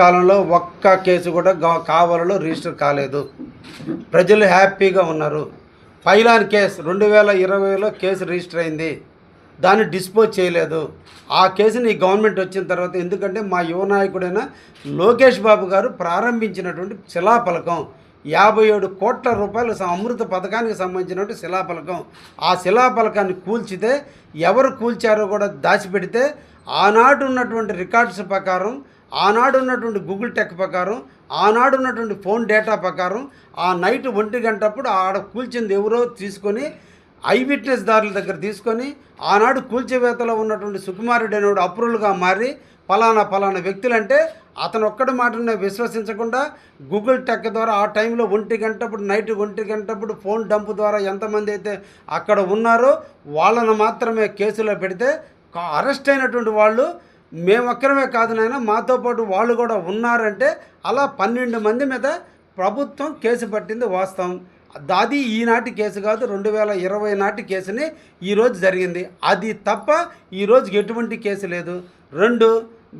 కాలంలో ఒక్క కేసు కూడా కావలలో రిజిస్టర్ కాలేదు. ప్రజలు హ్యాపీగా ఉన్నారు. ఫైలాన్ కేసు రెండు వేల ఇరవైలో కేసు రిజిస్టర్ అయింది. దాన్ని డిస్పోజ్ చేయలేదు. ఆ కేసుని ఈ గవర్నమెంట్ వచ్చిన తర్వాత ఎందుకంటే మా యువ నాయకుడైన లోకేష్ బాబు గారు ప్రారంభించినటువంటి శిలాఫలకం యాభై ఏడు కోట్ల రూపాయలు అమృత పథకానికి సంబంధించినటువంటి శిలాఫలకం. ఆ శిలాఫలకాన్ని కూల్చితే ఎవరు కూల్చారో కూడా దాచిపెడితే ఆనాడు ఉన్నటువంటి రికార్డ్స్ ప్రకారం ఆనాడు ఉన్నటువంటి గూగుల్ టెక్ ప్రకారం ఆనాడు ఉన్నటువంటి ఫోన్ డేటా ప్రకారం ఆ నైట్ ఒంటి గంటప్పుడు ఆడ కూల్చింది ఎవరో తీసుకొని ఐ విట్నెస్ దారుల దగ్గర తీసుకొని ఆనాడు కూల్చివేతలో ఉన్నటువంటి సుకుమారుడు అనేవాడు అప్రూవల్గా మారి ఫలానా ఫలానా వ్యక్తులంటే అతను ఒక్కడి మాటనే విశ్వసించకుండా గూగుల్ టెక్ ద్వారా ఆ టైంలో ఒంటి గంటప్పుడు నైట్ ఒంటి గంటప్పుడు ఫోన్ డంప్ ద్వారా ఎంతమంది అయితే అక్కడ ఉన్నారో వాళ్ళను మాత్రమే కేసులో పెడితే అరెస్ట్ అయినటువంటి వాళ్ళు మేము ఒక్కరమే కాదు నాయన మాతో పాటు వాళ్ళు కూడా ఉన్నారంటే అలా పన్నెండు మంది మీద ప్రభుత్వం కేసు పట్టింది వాస్తవం. అది ఈనాటి కేసు కాదు రెండు వేల ఇరవై నాటి కేసుని ఈరోజు జరిగింది. అది తప్ప ఈరోజు ఎటువంటి కేసు లేదు. రెండు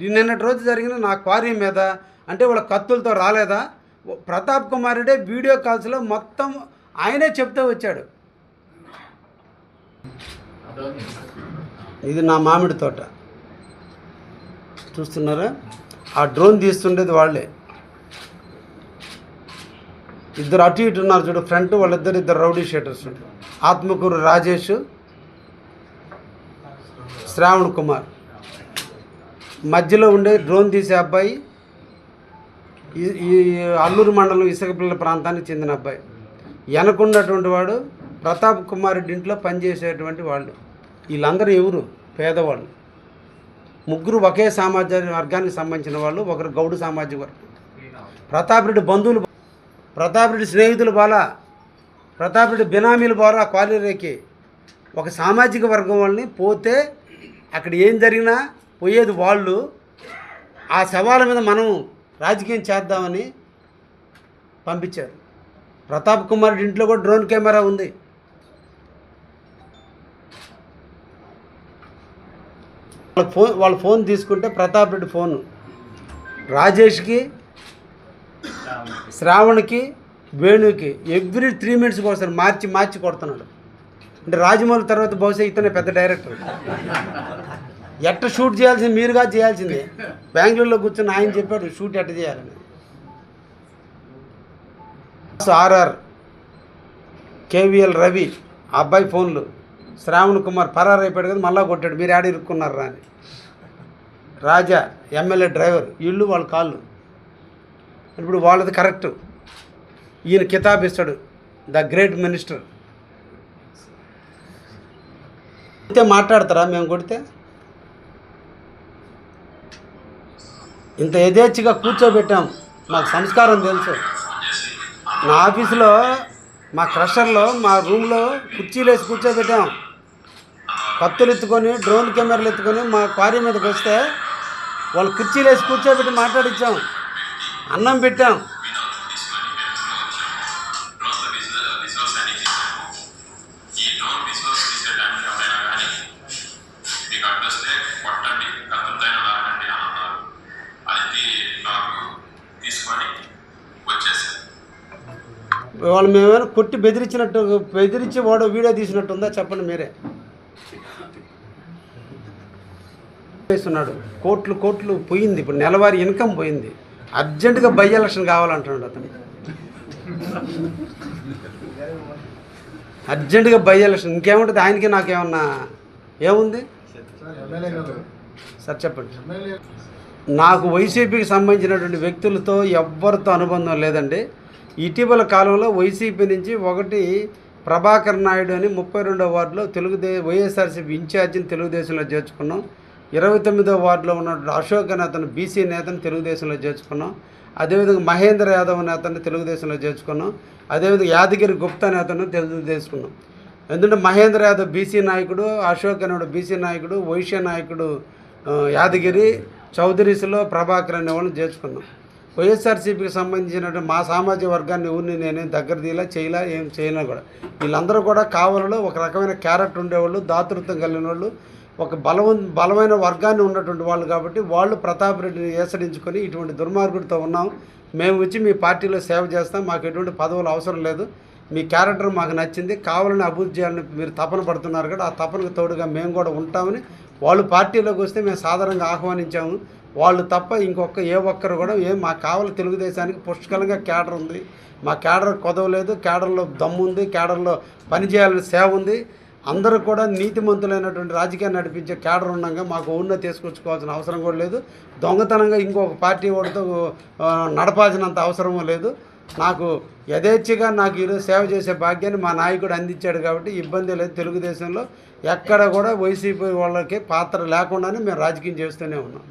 నిన్నటి రోజు జరిగిన నా క్వారీ మీద అంటే వాళ్ళ కత్తులతో రాలేదా? ప్రతాప్ కుమార్ రెడ్డి వీడియో కాల్స్లో మొత్తం ఆయనే చెప్తూ వచ్చాడు. ఇది నా మామిడి తోట. చూస్తున్నారా? ఆ డ్రోన్ తీస్తుండేది వాళ్ళే. ఇద్దరు అటు ఇటు ఉన్నారు చూడు ఫ్రంట్ వాళ్ళిద్దరు ఇద్దరు రౌడీ షీటర్స్ ఆత్మకూరు రాజేష్ శ్రావణ్ కుమార్. మధ్యలో ఉండే డ్రోన్ తీసే అబ్బాయి ఈ ఈ అల్లూరు మండలం ఇసుకపిల్ల ప్రాంతానికి చెందిన అబ్బాయి. వెనకున్నటువంటి వాడు ప్రతాప్ కుమార్ రెడ్డి ఇంట్లో పనిచేసేటువంటి వాళ్ళు. వీళ్ళందరూ ఎవరు? పేదవాళ్ళు. ముగ్గురు ఒకే సామాజిక వర్గానికి సంబంధించిన వాళ్ళు ఒకరు గౌడు సామాజిక వర్గం. ప్రతాప్ రెడ్డి బంధువులు ప్రతాప్ రెడ్డి స్నేహితులు బాలా ప్రతాప్ రెడ్డి బినామీలు బాలా క్వాలిరేకి ఒక సామాజిక వర్గం వాళ్ళని పోతే అక్కడ ఏం జరిగినా పోయేది వాళ్ళు. ఆ సవాళ్ళ మీద మనం రాజకీయం చేద్దామని పంపించారు. ప్రతాప్ కుమార్ ఇంట్లో కూడా డ్రోన్ కెమెరా ఉంది. వాళ్ళ ఫోన్ వాళ్ళ ఫోన్ తీసుకుంటే ప్రతాప్ రెడ్డి ఫోన్. రాజేష్కి శ్రావణ్కి వేణుకి ఎవ్రీ త్రీ మినిట్స్ ఒకసారి మార్చి మార్చి కొడుతున్నాడు. అంటే రాజమౌళి తర్వాత బహుశా ఇతనే పెద్ద డైరెక్టర్. ఎట్ట షూట్ చేయాల్సింది మీరుగా చేయాల్సిందే. బెంగళూరులో కూర్చొని ఆయన చెప్పాడు షూట్ ఎట్ట చేయాలని. ఆర్ఆర్ కేవీఎల్ రవి ఆ అబ్బాయి ఫోన్లు. శ్రావణ్ కుమార్ పరారు అయిపోయాడు కదా మళ్ళా కొట్టాడు. మీరు ఆడ ఇరుక్కున్నారు అని. రాజా ఎమ్మెల్యే డ్రైవర్ వీళ్ళు వాళ్ళ కాళ్ళు. ఇప్పుడు వాళ్ళది కరెక్ట్. ఈయన కితాబ్ ఇస్తాడు ద గ్రేట్ మినిస్టర్. అయితే మాట్లాడతారా? మేము కొడితే? ఇంత యథేచ్ఛగా కూర్చోబెట్టాం. మాకు సంస్కారం తెలుసు. మా ఆఫీసులో మా క్రషర్లో మా రూమ్లో కుర్చీలు వేసి కూర్చోబెట్టాం. కత్తులు ఎత్తుకొని డ్రోన్ కెమెరాలు ఎత్తుకొని మా క్వారీ మీదకి వస్తే వాళ్ళు కుర్చీలు వేసి కూర్చోబెట్టి మాట్లాడించాం అన్నం పెట్టాం. వాళ్ళు మేమేమైనా కొట్టి బెదిరించినట్టు బెదిరించి వాడు వీడియో తీసినట్టు ఉందా చెప్పండి మీరే. వేస్తున్నాడు కోట్లు కోట్లు పోయింది. ఇప్పుడు నెలవారీ ఇన్కమ్ పోయింది. అర్జెంటుగా బై ఎలక్షన్ కావాలంటున్నాడు అతను. అర్జెంటుగా బై ఎలక్షన్. ఇంకేముంటుంది? ఆయనకి నాకేమన్నా ఏముంది? సార్ చెప్పండి. నాకు వైసీపీకి సంబంధించినటువంటి వ్యక్తులతో ఎవ్వరితో అనుబంధం లేదండి. ఇటీవల కాలంలో వైసీపీ నుంచి ఒకటి ప్రభాకర్ నాయుడు అని ముప్పై రెండో వార్డులో తెలుగుదే వైఎస్ఆర్సీపీ ఇన్ఛార్జిని తెలుగుదేశంలో చేర్చుకున్నాం. ఇరవై తొమ్మిదో వార్డులో ఉన్నటువంటి అశోక్ అనే అతను బీసీ నేతను తెలుగుదేశంలో చేర్చుకున్నాం. అదేవిధంగా మహేంద్ర యాదవ్ అనే అతన్ని తెలుగుదేశంలో చేర్చుకున్నాం. అదేవిధంగా యాదగిరి గుప్తా అనే అతను తెలుగుదేశుకున్నాం ఎందుకంటే మహేంద్ర యాదవ్ బీసీ నాయకుడు అశోక్ అనేవాడు బీసీ నాయకుడు వైశ్య నాయకుడు యాదగిరి చౌదరీస్లో ప్రభాకర్ అనే వాళ్ళని చేర్చుకున్నాం. వైఎస్ఆర్సీపీకి సంబంధించినటువంటి మా సామాజిక వర్గాన్ని ఊరిని నేనేం దగ్గర తీయలా చేయలా ఏం చేయలే కూడా. వీళ్ళందరూ కూడా కావాలలో ఒక రకమైన క్యారెక్టర్ ఉండేవాళ్ళు దాతృత్వం కలిగిన వాళ్ళు ఒక బలవం బలమైన వర్గాన్ని ఉన్నటువంటి వాళ్ళు కాబట్టి వాళ్ళు ప్రతాప్ రెడ్డిని ఏసరించుకొని ఇటువంటి దుర్మార్గుడితో ఉన్నాం. మేము వచ్చి మీ పార్టీలో సేవ చేస్తాం. మాకు ఎటువంటి పదవులు అవసరం లేదు. మీ క్యారెక్టర్ మాకు నచ్చింది. కావాలని అభివృద్ధి చేయాలని మీరు తపన పడుతున్నారు కదా ఆ తపనకు తోడుగా మేము కూడా ఉంటామని వాళ్ళు పార్టీలోకి వస్తే మేము సాధారణంగా ఆహ్వానించాము. వాళ్ళు తప్ప ఇంకొక ఏ ఒక్కరు కూడా ఏం మాకు కావాలి తెలుగుదేశానికి పుష్కలంగా క్యాడర్ ఉంది. మా క్యాడర్ కొదవలేదు. క్యాడర్లో దమ్ము ఉంది క్యాడర్లో పనిచేయాలని సేవ ఉంది. అందరూ కూడా నీతిమంతులైనటువంటి రాజకీయాన్ని నడిపించే కేడర్ ఉండగా మాకు ఉన్నత తీసుకొచ్చుకోవాల్సిన అవసరం కూడా లేదు. దొంగతనంగా ఇంకొక పార్టీ వాడితో నడపాల్సినంత అవసరము లేదు. నాకు యథేచ్ఛగా నాకు ఈరోజు సేవ చేసే భాగ్యాన్ని మా నాయకుడు అందించాడు కాబట్టి ఇబ్బంది లేదు తెలుగుదేశంలో. ఎక్కడ కూడా వైసీపీ వాళ్ళకి పాత్ర లేకుండానే మేము రాజకీయం చేస్తూనే ఉన్నాం.